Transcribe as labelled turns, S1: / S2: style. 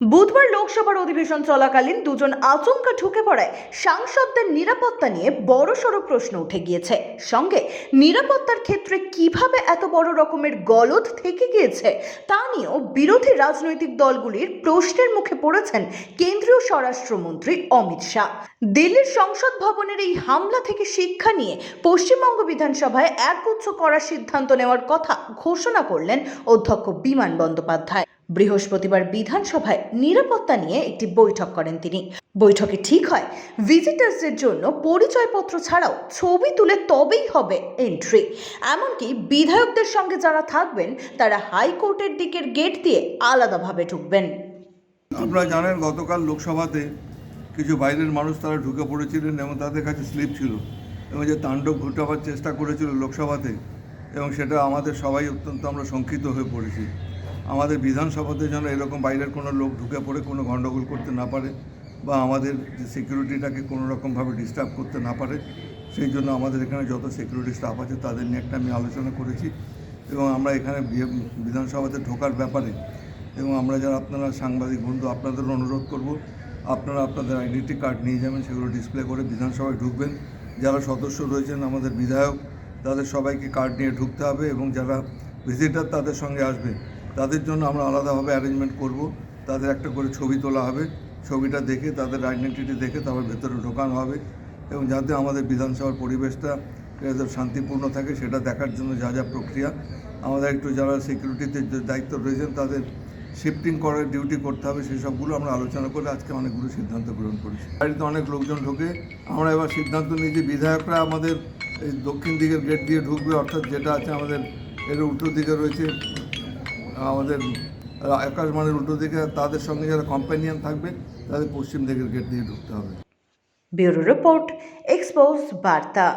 S1: বুধবার লোকসভার অধিবেশন চলাকালীন দুজন আচমকা ঢুকে পড়ায় সাংসদদের নিরাপত্তা নিয়ে বড় বড়সড় প্রশ্ন উঠে গিয়েছে। সঙ্গে নিরাপত্তার ক্ষেত্রে কীভাবে এত বড় রকমের গলদ থেকে গিয়েছে, তা নিয়েও বিরোধী রাজনৈতিক দলগুলির প্রশ্নের মুখে পড়েছেন কেন্দ্রীয় স্বরাষ্ট্রমন্ত্রী অমিত শাহ। দিল্লির সংসদ ভবনের এই হামলা থেকে শিক্ষা নিয়ে পশ্চিমবঙ্গ বিধানসভায় একগুচ্ছ করার সিদ্ধান্ত নেওয়ার কথা ঘোষণা করলেন অধ্যক্ষ বিমান বন্দ্যোপাধ্যায়। বৃহস্পতিবার বিধানসভায় নিরাপত্তা নিয়ে একটি বৈঠক করেন তিনি। বৈঠকে ঠিক হয় ভিজিটার্সদের জন্য পরিচয়পত্র ছাড়াও ছবি তুলে তবেই হবে এন্ট্রি এমনকি বিধায়কদের সঙ্গে যারা থাকবেন, তারা হাইকোর্টের দিকের গেট দিয়ে আলাদাভাবে ঢুকবেন।
S2: আপনারা জানেন গতকাল লোকসভাতে কিছু বাইরের মানুষ তারা ঢুকে পড়েছিলেন এবং তাদের কাছে স্লিপ ছিল এবং যে তাণ্ডব ঘটাবার চেষ্টা করেছিল লোকসভাতে এবং সেটা আমাদের সবাই অত্যন্ত আমরা শঙ্কিত হয়ে পড়েছি। আমাদের বিধানসভাতে যেন এরকম বাইরের কোনো লোক ঢুকে পড়ে, কোনো গণ্ডগোল করতে না পারে বা আমাদের যে সিকিউরিটিটাকে কোনো রকমভাবে ডিস্টার্ব করতে না পারে, সেই জন্য আমাদের এখানে যত সিকিউরিটি স্টাফ আছে তাদের নিয়ে একটা আমি আলোচনা করেছি এবং আমরা এখানে বিধানসভাতে ঢোকার ব্যাপারে এবং আমরা যারা আপনারা সাংবাদিক বন্ধু আপনাদের অনুরোধ করব, আপনারা আপনাদের আইডেন্টি কার্ড নিয়ে যাবেন, সেগুলো ডিসপ্লে করে বিধানসভায় ঢুকবেন। যারা সদস্য রয়েছেন আমাদের বিধায়ক, তাদের সবাইকে কার্ড নিয়ে ঢুকতে হবে এবং যারা ভিজিটার তাদের সঙ্গে আসবে। তাদের জন্য আমরা আলাদাভাবে অ্যারেঞ্জমেন্ট করব। তাদের একটা করে ছবি তোলা হবে। ছবিটা দেখে, তাদের আইডেন্টিটি দেখে তারপর ভেতরে ঢোকানো হবে এবং যাতে আমাদের বিধানসভার পরিবেশটা শান্তিপূর্ণ থাকে, সেটা দেখার জন্য যা যা প্রক্রিয়া। আমাদের একটু যারা সিকিউরিটিতে দায়িত্ব রয়েছেন, তাদের শিফটিং করার ডিউটি করতে হবে, সেই সবগুলো আমরা আলোচনা করে আজকে অনেকগুলো সিদ্ধান্ত গ্রহণ করেছি। বাড়িতে অনেক লোকজন ঢোকে, আমরা এবার সিদ্ধান্ত নিয়েছি বিধায়করা আমাদের এই দক্ষিণ দিকের গেট দিয়ে ঢুকবে, অর্থাৎ যেটা আছে আমাদের, এর উল্টো দিকে রয়েছে, আমাদের আকাশবাণীর উল্টো দিকে, তাদের সঙ্গে যারা কম্প্যানিয়ান থাকবে, তাদের পশ্চিম দিকের গেট দিয়ে ঢুকতে হবে।
S1: ব্যুরো রিপোর্ট এক্সপোজ বার্তা।